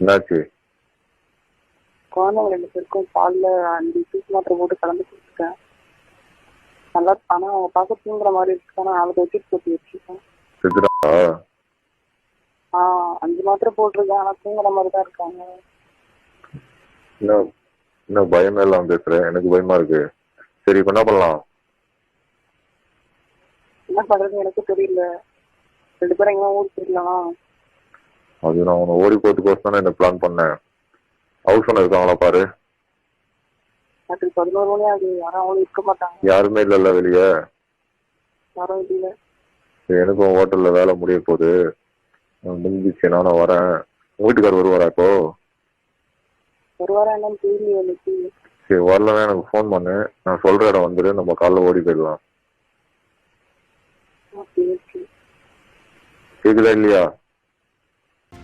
என்னாச்சு? குழந்தைங்க ரெண்டு பேருக்கும் பால்ல அஞ்சு சீட் மாத்திரை போட்டு கலந்து கொடுத்துருக்கேன் நல்லா ஆனா அவங்க பார்க்க தூங்குற மாதிரி இருக்கு. ஆனா அவளுக்கு வச்சுட்டு போட்டு வச்சிருக்கேன். ஆ அஞ்சு மாத்திரை போட்டிருக்கேன். ஆனா தூங்குற மாதிரி தான் இருக்காங்க. என்ன பயமே இல்லாம பேசுற? எனக்கு பயமா இருக்கு. சரி இப்ப என்ன பண்ணலாம்? என்ன பண்றது எனக்கு தெரியல. ரெண்டு பேரும் எங்க ஊருக்கு போயிடலாம். அது நான் உன்னை ஓடி போறதுக்கோசம் தானே இந்த பிளான் பண்ணேன். ஹவுஸ் ஓனர் இருக்காங்களா பாரு. பதினோரு மணி ஆகுது. யாரும் இருக்க மாட்டாங்க. யாருமே இல்லைல்ல வெளியே. யாரும் இல்ல. எனக்கும் ஹோட்டல்ல வேலை முடிய போகுது. நான் முடிஞ்சிச்சு நானும் வரேன். உங்க வீட்டுக்காரர் வருவாரா இப்போ? என்னன்னு தெரியல சரி வரலன்னா எனக்கு ஃபோன் பண்ணு. நான் சொல்ற இடம் வந்துடு நம்ம காலைல ஓடி போயிடலாம். கேக்குதா இல்லையா?